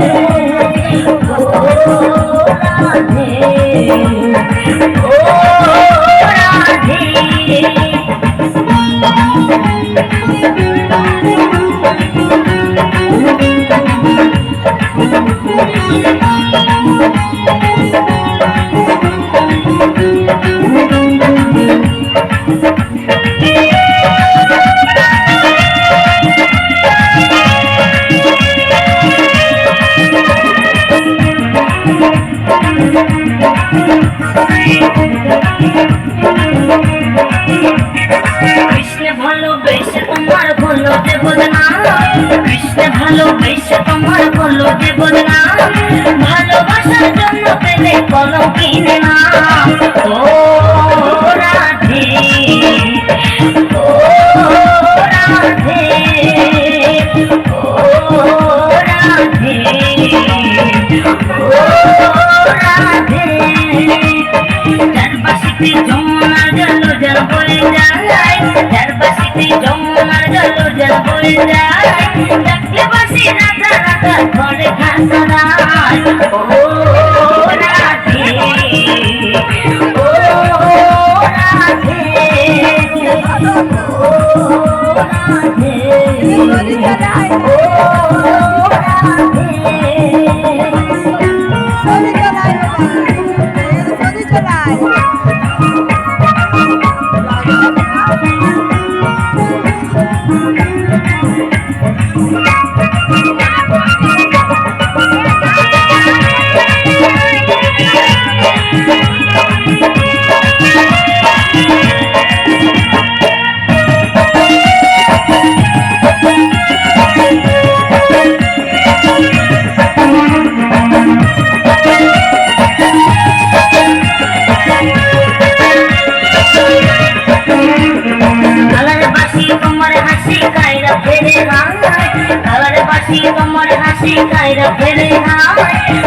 ও রাধে কৃষ্ণ ভালোবেসে তোমার হলো যে বদনা। কৃষ্ণ ভালোবেসে তোমার যে বদনা। ভালোবাসার জন্য পেলে কিনে না? ও রাধে, ও ও রাধে। যমুনা জল জল বয়ে যায় চারপাশিতে যমুনা জল জল বয়ে যায় ডাকলে বাসি রাধা রাধা ঘরে খাসারায় ও রাধে ও রাধে ও রাধে কায়রা ফেরে হায় বাসি তোমার হাসি কায়রা ফেরে হায়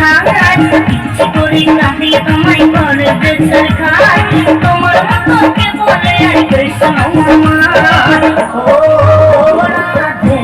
হাহাকার ইচ্ছে করে কাঁদে তোমায় করবে সরকার তোমার মতো কে বলে আর কৃষ্ণ কুমার ও রাধে।